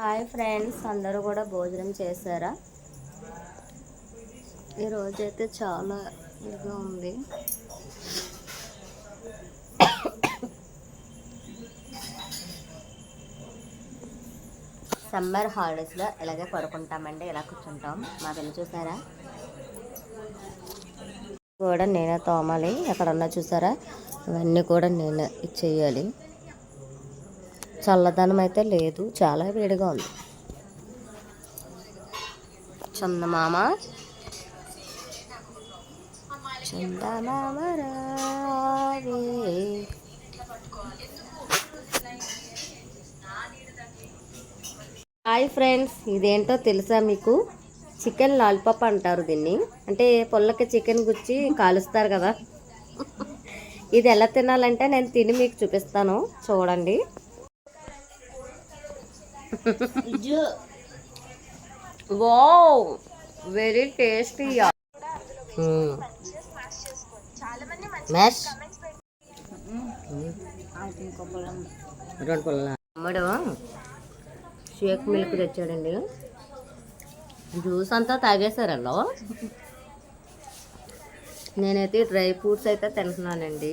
Hi friends అందరూ కూడా భోజనం చేశారా? ఈరోజు అయితే చాలా ఇదిగా ఉంది. సమ్మర్ హాలిడేస్లో ఇలాగే పడుకుంటామండి ఇలా కూర్చుంటాం. మా పిల్లలు చూసారా? కూడా నేనే తోమాలి ఎక్కడన్నా చూసారా? ఇవన్నీ కూడా నేనే ఇచ్చేయాలి. చల్లదనం అయితే లేదు. చాలా వేడిగా ఉంది. చందమామ. చందమామ రావే. హాయ్ ఫ్రెండ్స్ ఇదేంటో తెలుసా మీకు? చికెన్ లాలిపాప్ అంటారు దీన్ని. అంటే పొల్లకి చికెన్ గుచ్చి కాలుస్తారు కదా. ఇది ఎలా తినాలంటే నేను తిని మీకు చూపిస్తాను. చూడండి. వావ్ వెరీ టేస్టీ రెండు పుల్ల అమ్మడు షేక్ మిల్క్ తెచ్చాడండి. జ్యూస్ అంతా తాగేశారల్లో. నేనైతే డ్రై ఫ్రూట్స్ అయితే తింటున్నానండి.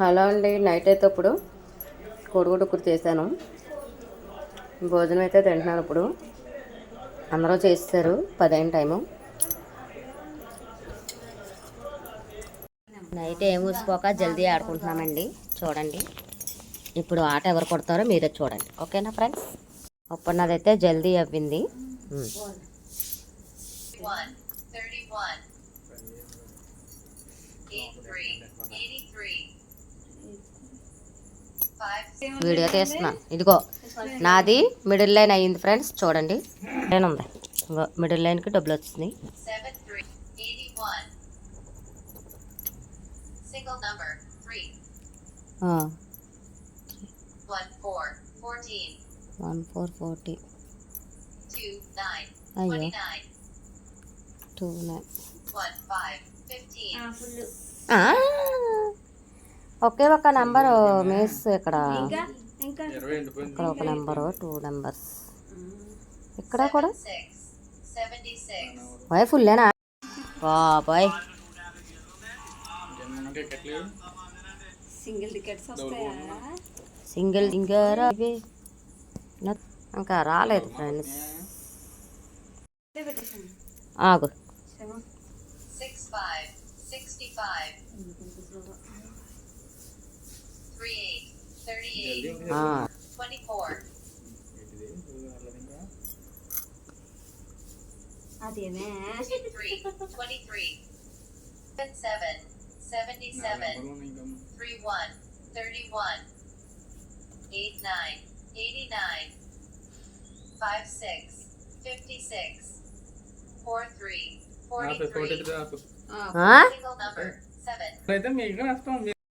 హలో అండి నైట్ అయితే ఇప్పుడు కొడుగుడు కుర్తి చేశాను. భోజనం అయితే తింటున్నాను ఇప్పుడు. అందరూ చేస్తారు పదైన టైము నైట్ ఏం ఊసిపోక జల్దీ ఆడుకుంటున్నామండి చూడండి. ఇప్పుడు ఆట ఎవరు కొడతారో మీరే చూడండి ఓకేనా ఫ్రెండ్స్ అప్పుడు నాదైతే జల్దీ అవ్వింది. 31, 31, 83, 83, 5, వీడియో తీస్తున్నాను ఇదిగో నాది మిడిల్ లైన్ అయ్యింది ఫ్రెండ్స్ చూడండి. లైన్ ఉంది. మిడిల్ లైన్కి డబ్బులు వచ్చింది 7, 3, 81. Single number, 3, ఆ, 1, 4, 14, వన్ ఫోర్ ఫోర్టీ 2, 9, అయ్యో. 29, టూ నైన్ 1, 5, 15, ఆ, ఒకే ఒక నెంబరు మిస్ ఇక్కడ. ఇక్కడ ఒక నెంబరు టూ నెంబర్స్ ఇక్కడ కూడా? 6, 76, బాయ్ ఫుల్లేనా? బాబాయ్. సింగిల్ ఇవి నా- ఇంకా రాలేదు ఫ్రెండ్స్ ఆగు. 65, 65, 38, seven, అయితే మీకు నష్టం